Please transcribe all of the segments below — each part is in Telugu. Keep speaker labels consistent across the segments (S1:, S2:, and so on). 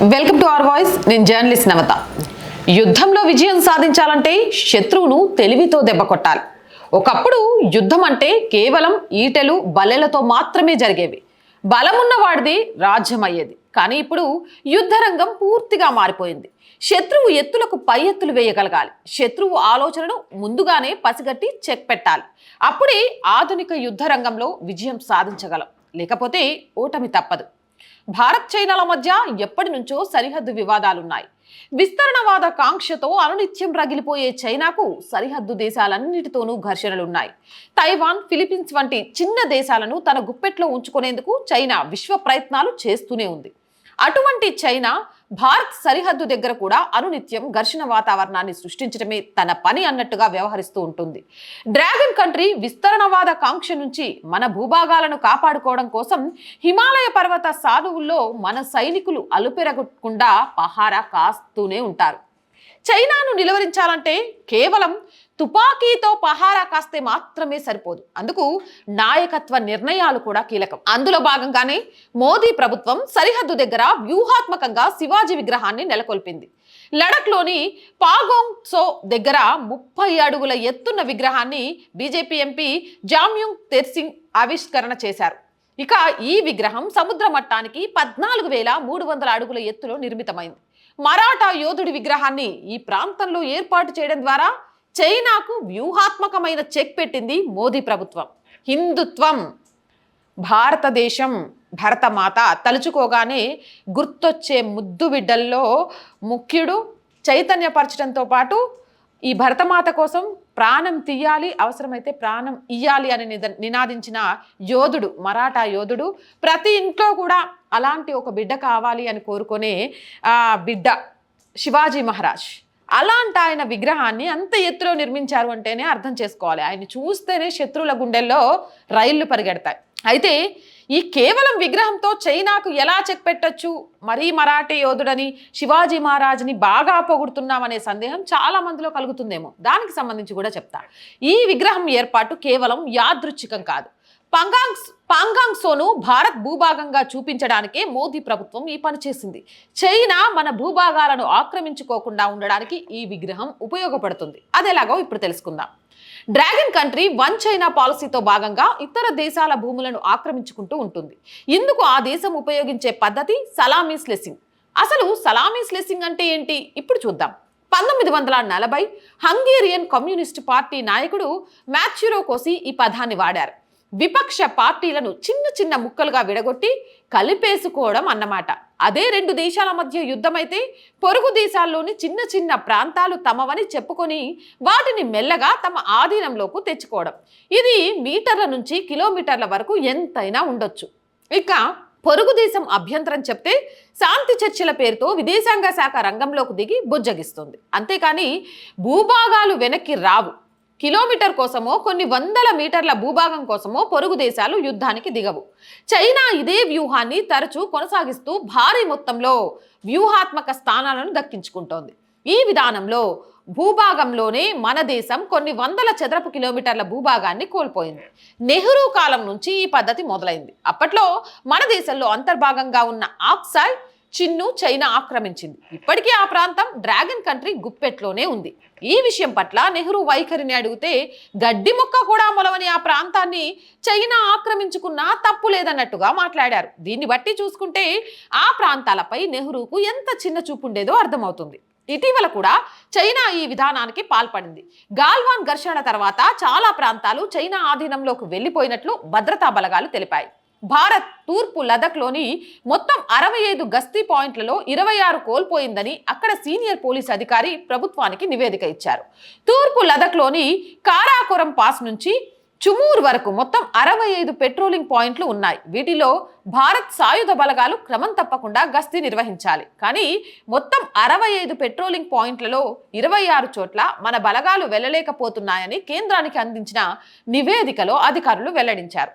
S1: Welcome to our voice. నేను జర్నలిస్ట్ నవత. యుద్ధంలో విజయం సాధించాలంటే శత్రువును తెలివితో దెబ్బ కొట్టాలి. ఒకప్పుడు యుద్ధం అంటే కేవలం ఈటెలు బలెలతో మాత్రమే జరిగేవి. బలమున్న వాడిది రాజ్యం అయ్యేది కానీ ఇప్పుడు యుద్ధ రంగం పూర్తిగా మారిపోయింది. శత్రువు ఎత్తులకు పై ఎత్తులు వేయగలగాలి. శత్రువు ఆలోచనను ముందుగానే పసిగట్టి చెక్ పెట్టాలి. అప్పుడే ఆధునిక యుద్ధ రంగంలో విజయం సాధించగలం. లేకపోతే ఓటమి తప్పదు. భారత్ చైనాల మధ్య ఎప్పటి నుంచో సరిహద్దు వివాదాలున్నాయి. విస్తరణవాద కాంక్షతో అనునిత్యం రగిలిపోయే చైనాకు సరిహద్దు దేశాలన్నిటితోనూ ఘర్షణలున్నాయి. తైవాన్ ఫిలిప్పీన్స్ వంటి చిన్న దేశాలను తన గుప్పెట్లో ఉంచుకునేందుకు చైనా విశ్వ ప్రయత్నాలు చేస్తూనే ఉంది. అటువంటి చైనా భారత్ సరిహద్దు దగ్గర కూడా అనునిత్యం ఘర్షణ వాతావరణాన్ని సృష్టించడమే తన పని అన్నట్టుగా వ్యవహరిస్తూ ఉంటుంది. డ్రాగన్ కంట్రీ విస్తరణవాద కాంక్ష నుంచి మన భూభాగాలను కాపాడుకోవడం కోసం హిమాలయ పర్వత సాధువుల్లో మన సైనికులు అలుపెరగకుండా పహారా కాస్తూనే ఉంటారు. చైనాను నిలువరించాలంటే కేవలం తుపాకీతో పహారా కాస్తే మాత్రమే సరిపోదు. అందుకు నాయకత్వ నిర్ణయాలు కూడా కీలకం. అందులో భాగంగానే మోదీ ప్రభుత్వం సరిహద్దు దగ్గర వ్యూహాత్మకంగా శివాజీ విగ్రహాన్ని నెలకొల్పింది. లడఖ్లోని పాగోంగ్ సో దగ్గర ముప్పై అడుగుల ఎత్తున్న విగ్రహాన్ని బీజేపీ ఎంపీ జామ్యుంగ్ తెర్సింగ్ ఆవిష్కరణ చేశారు. ఇక ఈ విగ్రహం సముద్ర మట్టానికి పద్నాలుగు వేల మూడు వందల అడుగుల ఎత్తులో నిర్మితమైంది. మరాఠా యోధుడి విగ్రహాన్ని ఈ ప్రాంతంలో ఏర్పాటు చేయడం ద్వారా చైనాకు వ్యూహాత్మకమైన చెక్ పెట్టింది మోదీ ప్రభుత్వం. హిందుత్వం భారతదేశం భరతమాత తలుచుకోగానే గుర్తొచ్చే ముద్దు బిడ్డల్లో ముఖ్యుడు చైతన్యపరచడంతో పాటు ఈ భరతమాత కోసం ప్రాణం తీయాలి అవసరమైతే ప్రాణం ఇయ్యాలి అని నిద నినాదించిన యోధుడు మరాఠా యోధుడు ప్రతి ఇంట్లో కూడా అలాంటి ఒక బిడ్డ కావాలి అని కోరుకునే బిడ్డ శివాజీ మహారాజ్. అలాంటి ఆయన విగ్రహాన్ని అంత ఎత్తులో నిర్మించారు అంటేనే అర్థం చేసుకోవాలి. ఆయన చూస్తేనే శత్రువుల గుండెల్లో రైళ్ళు పరిగెడతాయి. అయితే ఈ కేవలం విగ్రహంతో చైనాకు ఎలా చెక్ పెట్టొచ్చు? మరీ మరాఠీ యోధుడని శివాజీ మహారాజ్ని బాగా పొగుడుతున్నామనే సందేహం చాలా మందిలో కలుగుతుందేమో. దానికి సంబంధించి కూడా చెప్తా. ఈ విగ్రహం ఏర్పాటు కేవలం యాదృచ్ఛికం కాదు. పంగాంగ్ పాంగాంగ్ సోను భారత్ భూభాగంగా చూపించడానికే మోదీ ప్రభుత్వం ఈ పని చేసింది. చైనా మన భూభాగాలను ఆక్రమించుకోకుండా ఉండడానికి ఈ విగ్రహం ఉపయోగపడుతుంది. అదేలాగో ఇప్పుడు తెలుసుకుందాం. డ్రాగన్ కంట్రీ వన్ చైనా పాలసీతో భాగంగా ఇతర దేశాల భూములను ఆక్రమించుకుంటూ ఉంటుంది. ఇందుకు ఆ దేశం ఉపయోగించే పద్ధతి సలామీ స్లెసింగ్. అసలు సలామీ స్లెసింగ్ అంటే ఏంటి? ఇప్పుడు చూద్దాం. పంతొమ్మిది వందల నలభై హంగేరియన్ కమ్యూనిస్ట్ పార్టీ నాయకుడు మ్యాచ్యూరో కోసి ఈ పదాన్ని వాడారు. విపక్ష పార్టీలను చిన్న చిన్న ముక్కలుగా విడగొట్టి కలిపేసుకోవడం అన్నమాట. అదే రెండు దేశాల మధ్య యుద్ధమైతే పొరుగు దేశాల్లోని చిన్న చిన్న ప్రాంతాలు తమవని చెప్పుకొని వాటిని మెల్లగా తమ ఆధీనంలోకి తెచ్చుకోవడం. ఇది మీటర్ల నుంచి కిలోమీటర్ల వరకు ఎంతైనా ఉండొచ్చు. ఇక పొరుగు దేశం అభ్యంతరం చెప్తే శాంతి చర్చల పేరుతో విదేశాంగ శాఖ రంగంలోకి దిగి బుజ్జగిస్తుంది. అంతేకాని భూభాగాలు వెనక్కి రావు. కిలోమీటర్ కోసమో కొన్ని వందల మీటర్ల భూభాగం కోసమో పొరుగు దేశాలు యుద్ధానికి దిగవు. చైనా ఇదే వ్యూహాన్ని తరచూ కొనసాగిస్తూ భారీ మొత్తంలో వ్యూహాత్మక స్థానాలను దక్కించుకుంటోంది. ఈ విధానంలో భూభాగంలోనే మన దేశం కొన్ని వందల చదరపు కిలోమీటర్ల భూభాగాన్ని కోల్పోయింది. నెహ్రూ కాలం నుంచి ఈ పద్ధతి మొదలైంది. అప్పట్లో మన దేశంలో అంతర్భాగంగా ఉన్న ఆక్సాయ్ చిన్ను చైనా ఆక్రమించింది. ఇప్పటికీ ఆ ప్రాంతం డ్రాగన్ కంట్రీ గుప్పెట్లోనే ఉంది. ఈ విషయం పట్ల నెహ్రూ వైఖరిని అడిగితే గడ్డి మొక్క కూడా మొలవని ఆ ప్రాంతాన్ని చైనా ఆక్రమించుకున్నా తప్పు లేదన్నట్టుగా మాట్లాడారు. దీన్ని బట్టి చూసుకుంటే ఆ ప్రాంతాలపై నెహ్రూకు ఎంత చిన్న చూపు ఉండేదో అర్థమవుతుంది. ఇటీవల కూడా చైనా ఈ విధానానికి పాల్పడింది. గాల్వాన్ ఘర్షణ తర్వాత చాలా ప్రాంతాలు చైనా ఆధీనంలోకి వెళ్ళిపోయినట్లు భద్రతా బలగాలు తెలిపాయి. భారత్ తూర్పు లదఖ్లోని మొత్తం అరవై ఐదు గస్తీ పాయింట్లలో ఇరవై ఆరు కోల్పోయిందని అక్కడ సీనియర్ పోలీస్ అధికారి ప్రభుత్వానికి నివేదిక ఇచ్చారు. తూర్పు లదఖ్లోని కారాకురం పాస్ నుంచి చుమూర్ వరకు మొత్తం అరవై ఐదు పెట్రోలింగ్ పాయింట్లు ఉన్నాయి. వీటిలో భారత్ సాయుధ బలగాలు క్రమం తప్పకుండా గస్తీ నిర్వహించాలి. కానీ మొత్తం అరవై ఐదు పెట్రోలింగ్ పాయింట్లలో ఇరవై ఆరు చోట్ల మన బలగాలు వెళ్ళలేకపోతున్నాయని కేంద్రానికి అందించిన నివేదికలో అధికారులు వెల్లడించారు.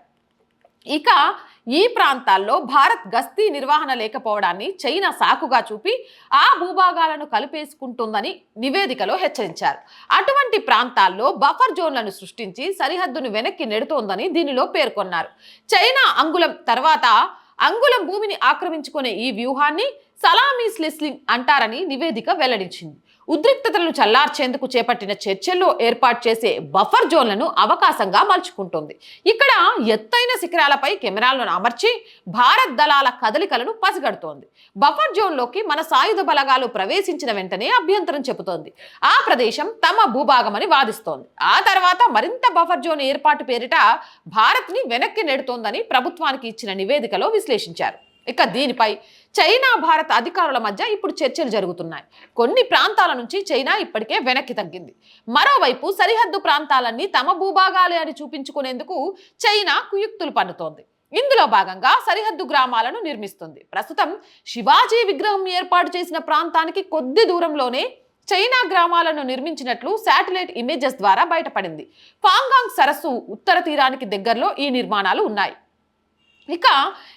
S1: ఇక ఈ ప్రాంతాల్లో భారత్ గస్తీ నిర్వహణ లేకపోవడాన్ని చైనా సాకుగా చూపి ఆ భూభాగాలను కలిపేసుకుంటుందని నివేదికలో హెచ్చరించారు. అటువంటి ప్రాంతాల్లో బఫర్ జోన్లను సృష్టించి సరిహద్దును వెనక్కి నెడుతోందని దీనిలో పేర్కొన్నారు. చైనా అంగుళం తర్వాత అంగుళం భూమిని ఆక్రమించుకునే ఈ వ్యూహాన్ని సలామీ లెస్లింగ్ అంటారని నివేదిక వెల్లడించింది. ఉద్రిక్తతలను చల్లార్చేందుకు చేపట్టిన చర్చల్లో ఏర్పాటు చేసే బఫర్ జోన్లను అవకాశంగా మలుచుకుంటోంది. ఇక్కడ ఎత్తైన శిఖరాలపై కెమెరాలను అమర్చి భారత్ దళాల కదలికలను పసిగడుతోంది. బఫర్ జోన్లోకి మన సాయుధ బలగాలు ప్రవేశించిన వెంటనే అభ్యంతరం చెబుతోంది. ఆ ప్రదేశం తమ భూభాగమని వాదిస్తోంది. ఆ తర్వాత మరింత బఫర్ జోన్ ఏర్పాటు పేరిట భారత్ని వెనక్కి నెడుతోందని ప్రభుత్వానికి ఇచ్చిన నివేదికలో విశ్లేషించారు. ఇక దీనిపై చైనా భారత్ అధికారుల మధ్య ఇప్పుడు చర్చలు జరుగుతున్నాయి. కొన్ని ప్రాంతాల నుంచి చైనా ఇప్పటికే వెనక్కి తగ్గింది. మరోవైపు సరిహద్దు ప్రాంతాలన్నీ తమ భూభాగాలే అని చూపించుకునేందుకు చైనా కుయుక్తులు పన్నుతోంది. ఇందులో భాగంగా సరిహద్దు గ్రామాలను నిర్మిస్తుంది. ప్రస్తుతం శివాజీ విగ్రహం ఏర్పాటు చేసిన ప్రాంతానికి కొద్ది దూరంలోనే చైనా గ్రామాలను నిర్మించినట్లు శాటిలైట్ ఇమేజెస్ ద్వారా బయటపడింది. పాంగాంగ్ సరస్సు ఉత్తర తీరానికి దగ్గరలో ఈ నిర్మాణాలు ఉన్నాయి. ఇక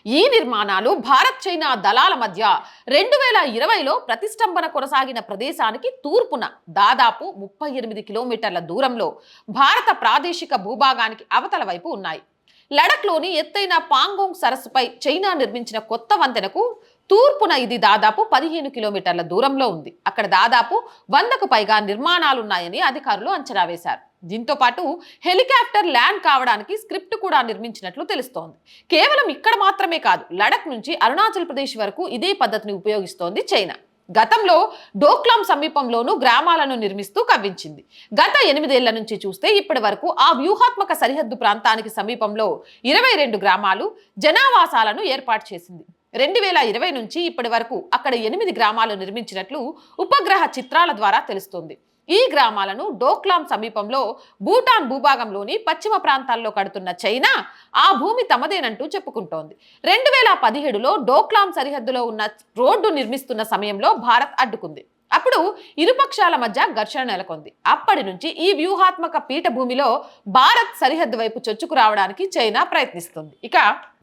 S1: ఈ నిర్మాణాలు భారత్ చైనా దళాల మధ్య రెండు వేల ఇరవైలో ప్రతిష్టంభన కొనసాగిన ప్రదేశానికి తూర్పున దాదాపు ముప్పై ఎనిమిది కిలోమీటర్ల దూరంలో భారత ప్రాదేశిక భూభాగానికి అవతల వైపు ఉన్నాయి. లడఖ్లోని ఎత్తైన పాంగోంగ్ సరస్సుపై చైనా నిర్మించిన కొత్త వంతెనకు తూర్పున ఇది దాదాపు పదిహేను కిలోమీటర్ల దూరంలో ఉంది. అక్కడ దాదాపు వందకు పైగా నిర్మాణాలున్నాయని అధికారులు అంచనా వేశారు. దీంతో పాటు హెలికాప్టర్ ల్యాండ్ కావడానికి స్క్రిప్ట్ కూడా నిర్మించినట్లు తెలుస్తోంది. కేవలం ఇక్కడ మాత్రమే కాదు లడక్ నుంచి అరుణాచల్ ప్రదేశ్ వరకు ఇదే పద్ధతిని ఉపయోగిస్తోంది చైనా. గతంలో డోక్లాం సమీపంలోనూ గ్రామాలను నిర్మిస్తూ కవ్వించింది. గత ఎనిమిదేళ్ళ నుంచి చూస్తే ఇప్పటి వరకు ఆ వ్యూహాత్మక సరిహద్దు ప్రాంతానికి సమీపంలో ఇరవై రెండు గ్రామాలు జనావాసాలను ఏర్పాటు చేసింది. రెండు వేల ఇరవై నుంచి ఇప్పటి వరకు అక్కడ ఎనిమిది గ్రామాలు నిర్మించినట్లు ఉపగ్రహ చిత్రాల ద్వారా తెలుస్తోంది. ఈ గ్రామాలను డోక్లాం సమీపంలో భూటాన్ భూభాగంలోని పశ్చిమ ప్రాంతాల్లో కడుతున్న చైనా ఆ భూమి తమదేనంటూ చెప్పుకుంటోంది. రెండు వేల పదిహేడులో డోక్లాం సరిహద్దులో ఉన్న రోడ్డు నిర్మిస్తున్న సమయంలో భారత్ అడ్డుకుంది. అప్పుడు ఇరుపక్షాల మధ్య ఘర్షణ నెలకొంది. అప్పటి నుంచి ఈ వ్యూహాత్మక పీఠభూమిలో భారత్ సరిహద్దు వైపు చొచ్చుకు రావడానికి చైనా ప్రయత్నిస్తుంది. ఇక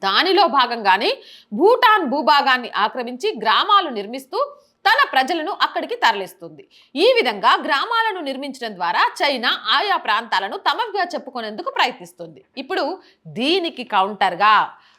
S1: దానిలో భాగంగానే భూటాన్ భూభాగాన్ని ఆక్రమించి గ్రామాలు నిర్మిస్తూ తన ప్రజలను అక్కడికి తరలిస్తుంది. ఈ విధంగా గ్రామాలను నిర్మించడం ద్వారా చైనా ఆయా ప్రాంతాలను తమవిగా చెప్పుకునేందుకు ప్రయత్నిస్తుంది. ఇప్పుడు దీనికి కౌంటర్గా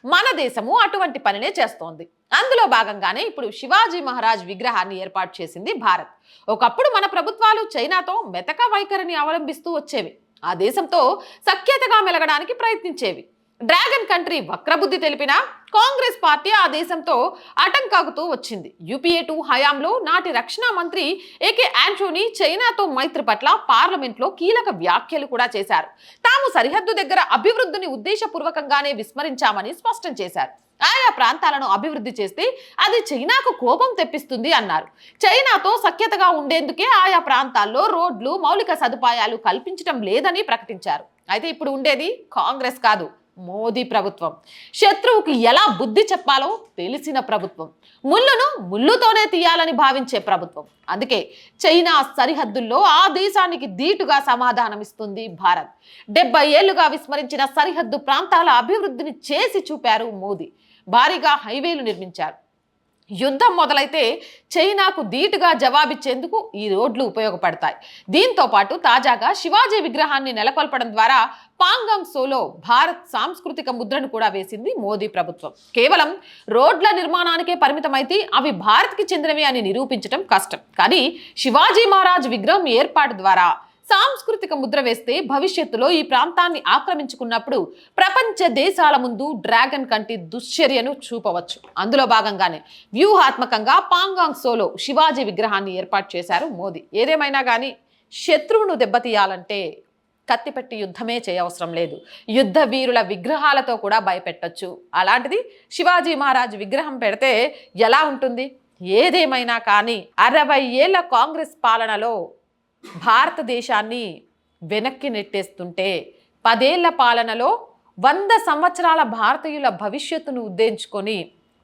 S1: మన దేశము అటువంటి పనినే చేస్తోంది. అందులో భాగంగానే ఇప్పుడు శివాజీ మహారాజ్ విగ్రహాన్ని ఏర్పాటు చేసింది భారత్. ఒకప్పుడు మన ప్రభుత్వాలు చైనాతో మెతక వైఖరిని అవలంబిస్తూ వచ్చేవి. ఆ దేశంతో సఖ్యతగా మెలగడానికి ప్రయత్నించేవి. డ్రాగన్ కంట్రీ వక్రబుద్ధి తెలిపినా కాంగ్రెస్ పార్టీ ఆ దేశంతో ఆటంకాగుతూ వచ్చింది. యూపీఏ టూ హయాంలో నాటి రక్షణ మంత్రి ఏకే ఆంటోనీ చైనాతో మైత్రి పట్ల పార్లమెంట్లో కీలక వ్యాఖ్యలు కూడా చేశారు. తాము సరిహద్దు దగ్గర అభివృద్ధిని ఉద్దేశపూర్వకంగానే విస్మరించామని స్పష్టం చేశారు. ఆయా ప్రాంతాలను అభివృద్ధి చేస్తే అది చైనాకు కోపం తెప్పిస్తుంది అన్నారు. చైనాతో సఖ్యతగా ఉండేందుకే ఆయా ప్రాంతాల్లో రోడ్లు మౌలిక సదుపాయాలు కల్పించడం లేదని ప్రకటించారు. అయితే ఇప్పుడు ఉండేది కాంగ్రెస్ కాదు. మోదీ ప్రభుత్వం. శత్రువుకి ఎలా బుద్ధి చెప్పాలో తెలిసిన ప్రభుత్వం. ముళ్ళును ముళ్ళుతోనే తీయాలని భావించే ప్రభుత్వం. అందుకే చైనా సరిహద్దుల్లో ఆ దేశానికి ధీటుగా సమాధానం ఇస్తుంది భారత్. డెబ్బై ఏళ్ళుగా విస్మరించిన సరిహద్దు ప్రాంతాల అభివృద్ధిని చేసి చూపారు మోదీ. భారీగా హైవేలు నిర్మించారు. యుద్ధం మొదలైతే చైనాకు ధీటుగా జవాబిచ్చేందుకు ఈ రోడ్లు ఉపయోగపడతాయి. దీంతో పాటు తాజాగా శివాజీ విగ్రహాన్ని నెలకొల్పడం ద్వారా పాంగాంగ్ సోలో భారత్ సాంస్కృతిక ముద్రను కూడా వేసింది మోదీ ప్రభుత్వం. కేవలం రోడ్ల నిర్మాణానికే పరిమితమైతే అవి భారత్కి చెందినవి అని నిరూపించడం కష్టం. కానీ శివాజీ మహారాజ్ విగ్రహం ఏర్పాటు ద్వారా సాంస్కృతిక ముద్ర వేస్తే భవిష్యత్తులో ఈ ప్రాంతాన్ని ఆక్రమించుకున్నప్పుడు ప్రపంచ దేశాల ముందు డ్రాగన్ కంటి దుశ్చర్యను చూపవచ్చు. అందులో భాగంగానే వ్యూహాత్మకంగా పాంగాంగ్ సోలో శివాజీ విగ్రహాన్ని ఏర్పాటు చేశారు మోదీ. ఏదేమైనా కానీ శత్రువును దెబ్బతీయాలంటే కత్తిపెట్టి యుద్ధమే చేయవసరం లేదు. యుద్ధ వీరుల విగ్రహాలతో కూడా భయపెట్టొచ్చు. అలాంటిది శివాజీ మహారాజ్ విగ్రహం పెడితే ఎలా ఉంటుంది? ఏదేమైనా కానీ అరవై ఏళ్ళ కాంగ్రెస్ పాలనలో భారతదేశాన్ని వెనక్కి నెట్టేస్తుంటే పదేళ్ళ పాలనలో వంద సంవత్సరాల భారతీయుల భవిష్యత్తును ఉద్దేశించుకొని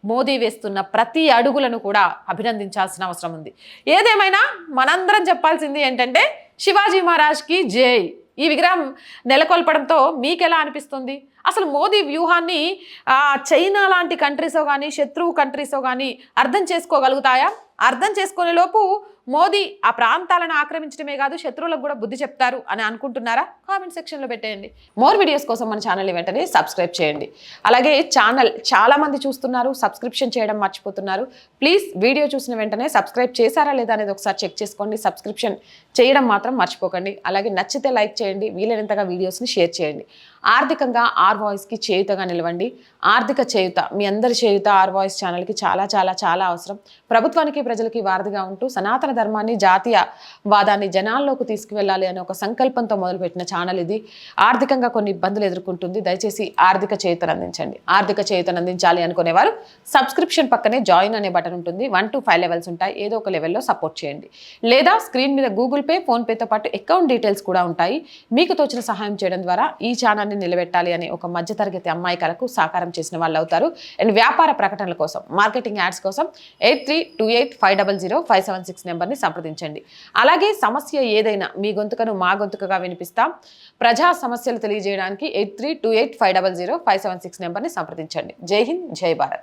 S1: మోదీ వేస్తున్న ప్రతి అడుగులను కూడా అభినందించాల్సిన అవసరం ఉంది. ఏదేమైనా మనందరం చెప్పాల్సింది ఏంటంటే శివాజీ మహారాజ్కి జై. ఈ విగ్రహం నెలకొల్పడంతో మీకెలా అనిపిస్తుంది? అసలు మోదీ వ్యూహాన్ని చైనా లాంటి కంట్రీసో కానీ శత్రువు కంట్రీసో కానీ అర్థం చేసుకోగలుగుతాయా? అర్థం చేసుకునే లోపు మోదీ ఆ ప్రాంతాలను ఆక్రమించడమే కాదు శత్రువులకు కూడా బుద్ధి చెప్తారు అని అనుకుంటున్నారా? కామెంట్ సెక్షన్లో పెట్టేయండి. మోర్ వీడియోస్ కోసం మన ఛానల్ని వెంటనే సబ్స్క్రైబ్ చేయండి. అలాగే ఛానల్ చాలామంది చూస్తున్నారు సబ్స్క్రిప్షన్ చేయడం మర్చిపోతున్నారు. ప్లీజ్ వీడియో చూసిన వెంటనే సబ్స్క్రైబ్ చేశారా లేదా అనేది ఒకసారి చెక్ చేసుకోండి. సబ్స్క్రిప్షన్ చేయడం మాత్రం మర్చిపోకండి. అలాగే నచ్చితే లైక్ చేయండి. వీలైనంతగా వీడియోస్ని షేర్ చేయండి. ఆర్థికంగా ఆర్ వాయిస్కి చేయుతగా నిలవండి. ఆర్థిక చేయుత మీ అందరి చేయుత ఆర్ వాయిస్ ఛానల్కి చాలా చాలా చాలా అవసరం. ప్రభుత్వానికి ప్రజలకి వారధిగా ఉంటూ సనాతన ధర్మాన్ని జాతీయ వాదాన్ని జనాల్లోకి తీసుకువెళ్ళాలి అనే ఒక సంకల్పంతో మొదలుపెట్టిన ఛానల్ ఇది. ఆర్థికంగా కొన్ని ఇబ్బందులు ఎదుర్కొంటుంది. దయచేసి ఆర్థిక చేయుతను అందించండి. ఆర్థిక చేయుతను అందించాలి అనుకునేవారు సబ్స్క్రిప్షన్ పక్కనే జాయిన్ అనే బటన్ ఉంటుంది. వన్ టు ఫైవ్ లెవెల్స్ ఉంటాయి. ఏదో ఒక లెవెల్లో సపోర్ట్ చేయండి. లేదా స్క్రీన్ మీద గూగుల్ పే ఫోన్పేతో పాటు అకౌంట్ డీటెయిల్స్ కూడా ఉంటాయి. మీకు తోచిన సహాయం చేయడం ద్వారా ఈ ఛానల్ కుటుంబాన్ని నిలబెట్టాలి అనే ఒక మధ్యతరగతి అమ్మాయికలకు సాకారం చేసిన వాళ్ళు అవుతారు అండ్ వ్యాపార ప్రకటనల కోసం మార్కెటింగ్ యాడ్స్ కోసం eight three two eight five double zero five seven six నెంబర్ని సంప్రదించండి. అలాగే సమస్య ఏదైనా మీ గొంతుకను మా గొంతుకగా వినిపిస్తాం. ప్రజా సమస్యలు తెలియజేయడానికి eight three two eight five double zero five seven six నెంబర్ని సంప్రదించండి. జై హింద్ జై భారత్.